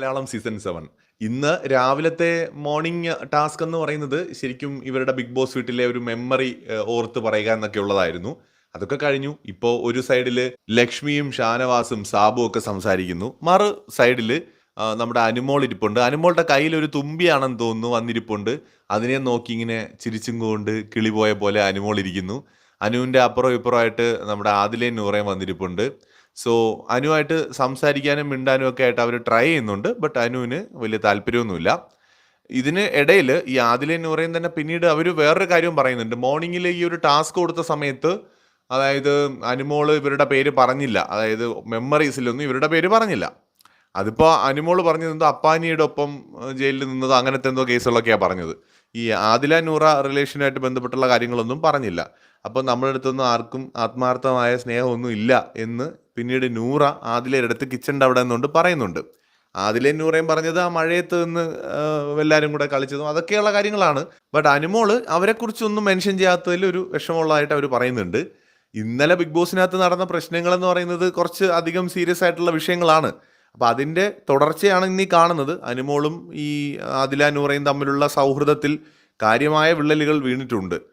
Malayalam season seven ഇന്ന് രാവിലത്തെ morning task എന്ന് പറയുന്നത് ശരിക്കും ഇവരുടെ ബിഗ് ബോസ് വീട്ടിലെ ഒരു മെമ്മറി ഓർത്ത് പറയുക എന്നൊക്കെ ഉള്ളതായിരുന്നു. അതൊക്കെ കഴിഞ്ഞു. ഇപ്പോൾ ഒരു സൈഡിൽ ലക്ഷ്മിയും ഷാനവാസും സാബു ഒക്കെ സംസാരിക്കുന്നു. മറു സൈഡിൽ നമ്മുടെ അനുമോൾ ഇരിപ്പുണ്ട്. അനുമോളുടെ കയ്യിൽ ഒരു തുമ്പിയാണെന്ന് തോന്നുന്നു വന്നിരിപ്പുണ്ട്. അതിനെ നോക്കി ഇങ്ങനെ ചിരിച്ചും കൊണ്ട് കിളി പോയ പോലെ അനുമോൾ ഇരിക്കുന്നു. അനുവിന്റെ അപ്പുറം ഇപ്പുറമായിട്ട് നമ്മുടെ ആദിലേ നൂറേം വന്നിരിപ്പുണ്ട്. സോ അനുവായിട്ട് സംസാരിക്കാനും മിണ്ടാനും ഒക്കെ ആയിട്ട് അവർ ട്രൈ ചെയ്യുന്നുണ്ട്. ബട്ട് അനുവിന് വലിയ താല്പര്യമൊന്നുമില്ല. ഇതിന് ഇടയിൽ ഈ ആദിലയും നൂറയും തന്നെ പിന്നീട് അവർ വേറൊരു കാര്യം പറയുന്നുണ്ട്. മോർണിംഗിൽ ഈ ഒരു ടാസ്ക് കൊടുത്ത സമയത്ത് അതായത് അനുമോൾ ഇവരുടെ പേര് പറഞ്ഞില്ല. അതായത് മെമ്മറീസിലൊന്നും ഇവരുടെ പേര് പറഞ്ഞില്ല. അതിപ്പോൾ അനുമോൾ പറഞ്ഞതെന്തോ അപ്പാനിയുടെ ഒപ്പം ജയിലിൽ നിന്നത് അങ്ങനത്തെ എന്തോ കേസുകളൊക്കെയാണ് പറഞ്ഞത്. ഈ ആദില നൂറ റിലേഷനായിട്ട് ബന്ധപ്പെട്ടുള്ള കാര്യങ്ങളൊന്നും പറഞ്ഞില്ല. അപ്പോൾ നമ്മുടെ അടുത്തൊന്നും ആർക്കും ആത്മാർത്ഥമായ സ്നേഹമൊന്നും ഇല്ല എന്ന് പിന്നീട് നൂറ ആദിലയുടെ അടുത്ത് കിച്ചന്റെ അവിടെ നിന്നുകൊണ്ട് പറയുന്നുണ്ട്. ആദിലെ നൂറയും പറഞ്ഞത് ആ മഴയത്ത് നിന്ന് എല്ലാവരും കൂടെ കളിച്ചതും അതൊക്കെയുള്ള കാര്യങ്ങളാണ്. ബട്ട് അനുമോൾ അവരെക്കുറിച്ചൊന്നും മെൻഷൻ ചെയ്യാത്തതിൽ ഒരു വിഷമമുള്ളതായിട്ട് അവർ പറയുന്നുണ്ട്. ഇന്നലെ ബിഗ് ബോസിനകത്ത് നടന്ന പ്രശ്നങ്ങൾ എന്ന് പറയുന്നത് കുറച്ച് അധികം സീരിയസ് ആയിട്ടുള്ള വിഷയങ്ങളാണ്. അപ്പം അതിന്റെ തുടർച്ചയാണ് ഇന്നീ കാണുന്നത്. അനുമോളും ഈ ആദില നൂറയും തമ്മിലുള്ള സൗഹൃദത്തിൽ കാര്യമായ വിള്ളലുകൾ വീണിട്ടുണ്ട്.